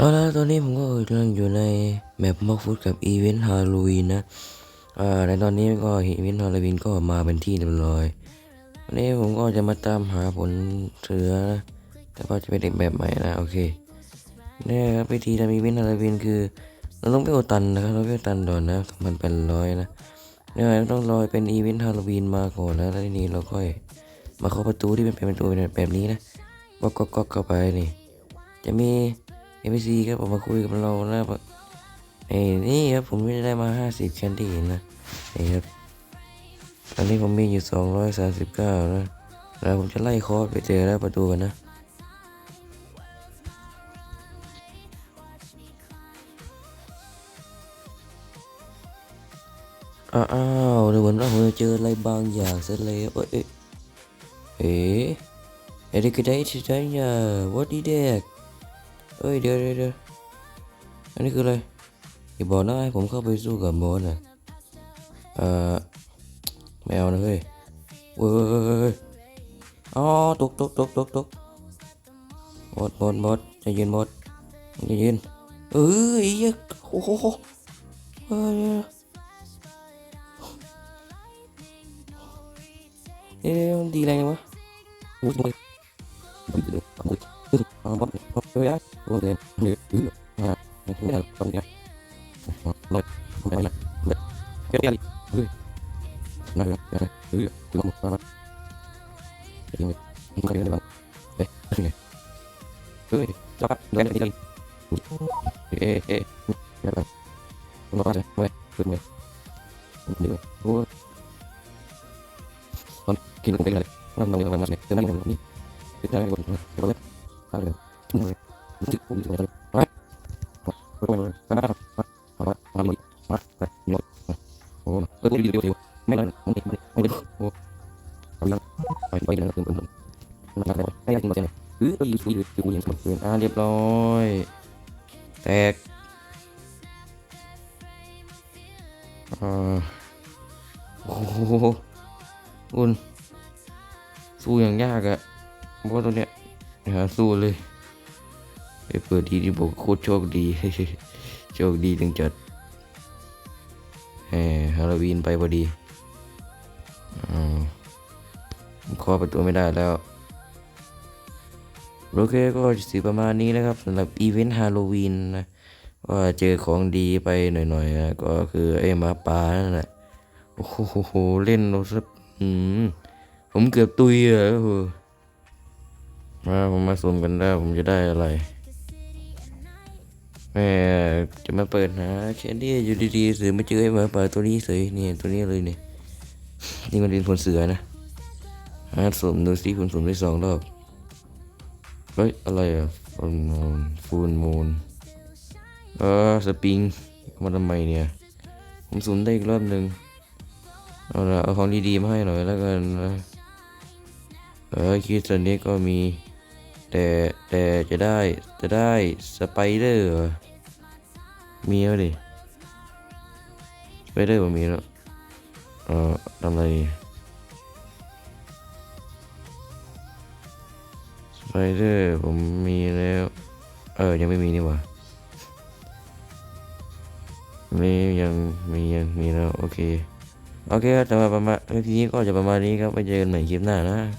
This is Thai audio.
เอาละตอนนี้ผมก็กำลังอยู่ในแมปม็อกฟุตกับอีเวนต์ฮาโลวีนนะอ่าในตอนนี้ก็อีเวนต์ฮาโลวีนก็มาเป็นที่เรียบร้อยวันนี้ผมก็จะมาตามหาผลเสือนะแต่ว่าจะเป็นเอีกแบบใหม่นะโอเคเนี่ยครับวิธีทำอีเวนต์ฮาโลวีนคือเราต้องไปเอตันนะครับเราไปเอตันก่อนนะมันเป็นร้อยนะเนี่ยต้องรอเป็นอีเวนต์ฮาโลวีนมาก่อนนะแล้วทีนี้เราค่อยมาเคาประตูที่เป็นเป็นประตูแบบนี้นะก็ก็ก็เข้าไปนี่จะมี เอ็มซีครับออกมาคุยกับเราแล้วเอ้นี่ครับผมไม่ได้มาห้าสิบแคนดี้นะนี่ครับตอนนี้ผมมีอยู่สองร้อยสามสิบเก้านะแล้วผมจะไล่คอร์สไปเจอแล้วประตูกันนะอ้าวเดูเหมือนว่าผมจะเจออะไรบางอย่างซะแล้วเอ้ยเอ้ยเอ๊ะเอ็ดก็ได้ที่ไหนเนี่ย what is that เอ้ยเดี๋ยวเดี๋ยวอันนี้คืออะไรอย่าบอกนะให้ผมเข้าไปสู้กับมอนนะเออไม่เอานะเฮ้ยเว้ยอ๋อตกตกตกตกตกหมดหมดหมดจะยืนหมดจะยืนเอ้ยโอ้โหเอ้ยนี่ดีแรงวะโอ้ย วเดี๋ยวเดี๋ยวไม่ได้ อ่าเรียบร้อยแตกโอ้โหอุ่นสู้อย่างยากอะ เพราะตัวเนี้ยหาสู้เลยไปเปิดทีที่บอกโคตรโชคดี โชคดีถึงจัดแหมฮาโลวีนไปพอดีอาวผมเคาะประตูไม่ได้แล้วโอเคก็สิประมาณนี้นะครับสำหรับอีเวนต์ฮาโลวีนนะว่าเจอของดีไปหน่อยๆนะก็คือไอ้หมาป่านั่นแหละโอ้โหเล่นเราสักผมเกือบตุยอะโอ้าผมมาสุ่มกันได้ผมจะได้อะไร แม่จะมาเปิดหาแคนดี้อยู่ดีๆเสือมาเจอไอ้มาเป่าตัวนี้เสยเนี่ยตัวนี้เลยเนี่ยนี่มันเป็นผลเสือนะหาสุ่มดูสิคุณสมได้สองรอบเฮ้ยอะไรอะฟูลมูนฟูลมูนเออสปริงมาทำไมเนี่ย ผมสุ่มได้อีกรอบหนึ่งเอาละเอาของดีๆมาให้หน่อยแล้วกันนะเออคิดตอนนี้ก็มี แต่แต่จะได้จะได้สไปเดอร์มีแล้วดิสไปเดอร์ผมมีแล้วเอ่อทำอะไรสไปเดอร์ผมมีแล้ว เออ ยังไม่มีนี่หว่ามียังมียังมีแล้ว โอเค โอเคครับแต่ว่าประมาณทีนี้ก็จะประมาณนี้ครับไปเจอกันใหม่คลิปหน้านะ